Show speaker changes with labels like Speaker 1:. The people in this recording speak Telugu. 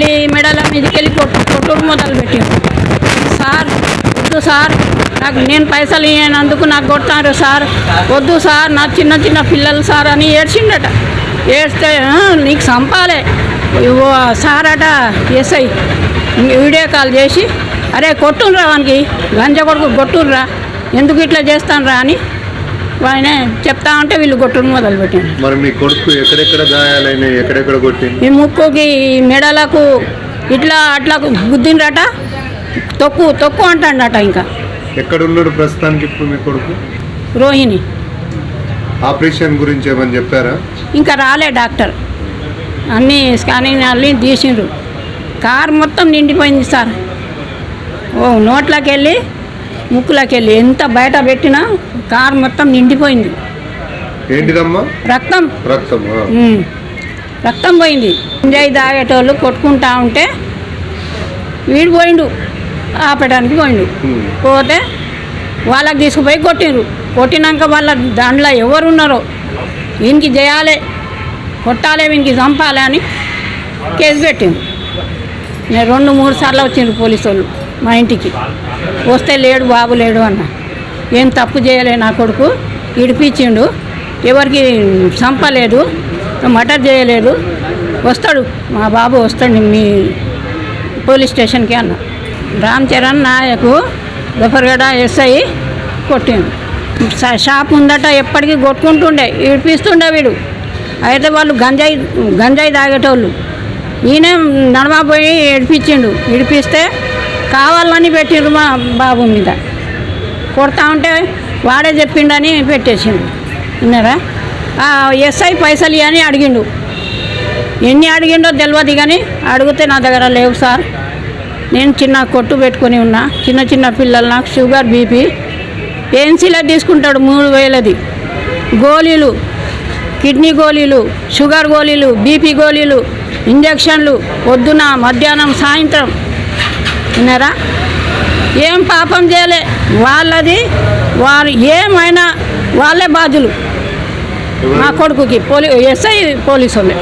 Speaker 1: వెళ్ళి మెడల మీదకెళ్ళి కొట్టు కొట్టుడు మొదలు పెట్టారు. సార్ వద్దు సార్ నాకు నేను పైసలు ఇవ్వనందుకు నాకు కొడతారు సార్. వద్దు సార్ నా చిన్న చిన్న పిల్లలు సార్ అని ఏడ్చిండట. ఏడ్స్తే నీకు సంపాలే. సార్ అట ఎస్ఐ వీడియో కాల్ చేసి అరే కొట్టుండ్రా వానికి గంజ కొడుకు కొట్టుండ్రా ఎందుకు ఇట్లా చేస్తానురా అని ఆయన చెప్తా ఉంటే వీళ్ళు కొట్టుడు మొదలుపెట్టిండ్రు
Speaker 2: మరి మీ కొడుకు ఎక్కడెక్కడ గాయాలైనాయి ఎక్కడెక్కడ కొట్టింది
Speaker 1: ఈ ముక్కుకి మెడలకు ఇట్లా అట్లా గుద్దిండ్రట. తొక్కు తొక్కు అంటాడట ఇంకా.
Speaker 2: ఎక్కడ ఉన్నాడు ప్రస్తుతానికి ఇప్పుడు మీ కొడుకు?
Speaker 1: రోహిణి.
Speaker 2: ఆపరేషన్ గురించి ఏమని చెప్పారా
Speaker 1: ఇంకా రాలే డాక్టర్. అన్నీ స్కానింగ్ అన్నీ తీసిండ్రు. కార్ మొత్తం నిండిపోయింది సార్. ఓ నోట్లోకి వెళ్ళి ముక్కులోకి వెళ్ళి ఎంత బయట పెట్టినా కార్ మొత్తం నిండిపోయింది.
Speaker 2: ఏంటిదమ్మా?
Speaker 1: రక్తం.
Speaker 2: రక్తం.
Speaker 1: ఉమ్. రక్తం పోయింది. ఎంజాయ్ తాగేటోళ్ళు కొట్టుకుంటా ఉంటే వీడు పోయిండు ఆపడానికి పోయిండు.
Speaker 2: ఉమ్.
Speaker 1: పోతే వాళ్ళకి తీసుకుపోయి కొట్టిండ్రు. కొట్టినాక వాళ్ళ దాంట్లో ఎవరు ఉన్నారో వీనికి చేయాలి కొట్టాలి వీనికి చంపాలి అని కేసు పెట్టిండ్రు. నేను రెండు మూడు సార్లు వచ్చిండ్రు పోలీసు వాళ్ళు మా ఇంటికి. వస్తే లేడు బాబు లేడు అన్న. ఏం తప్పు చేయలే నా కొడుకు. ఇడిపించిండు. ఎవరికి చంపలేదు మటర్ చేయలేదు. వస్తాడు మా బాబు వస్తాడు మీ పోలీస్ స్టేషన్కి అన్న. రామ్ చరణ్ నాయకు గఫర్గడ ఎస్ఐ కొట్టిండు. షా- షాప్ ఉందట ఎప్పటికీ కొట్టుకుంటుండే ఇడిపిస్తుండే వీడు. అయితే వాళ్ళు గంజాయి గంజాయి తాగేటోళ్ళు. ఈయనే నడమపోయి పోయి ఏడిపించిండు. ఇడిపిస్తే కావాలని పెట్టిండ్రు మా బాబు మీద. కొడతా ఉంటే వాడే చెప్పిండని పెట్టేసిండు. విన్నారా? ఎస్ఐ పైసలు అని అడిగిండు. ఎన్ని అడిగిండో తెలియదు కానీ అడిగితే నా దగ్గర లేవు సార్. నేను చిన్న కొట్టు పెట్టుకొని ఉన్నా. చిన్న చిన్న పిల్లలు నాకు షుగర్ బీపీ. పెన్సిలే తీసుకుంటాడు మూడు వేలది. గోళీలు కిడ్నీ గోళీలు షుగర్ గోళీలు బీపీ గోళీలు ఇంజక్షన్లు పొద్దున మధ్యాహ్నం సాయంత్రం విన్నారా ఏం పాపం చేయలే. వాళ్ళది వారు ఏమైనా వాళ్ళే బాధ్యులు. మా కొడుకుకి పోలీ ఎస్ఐ పోలీసు వాళ్ళే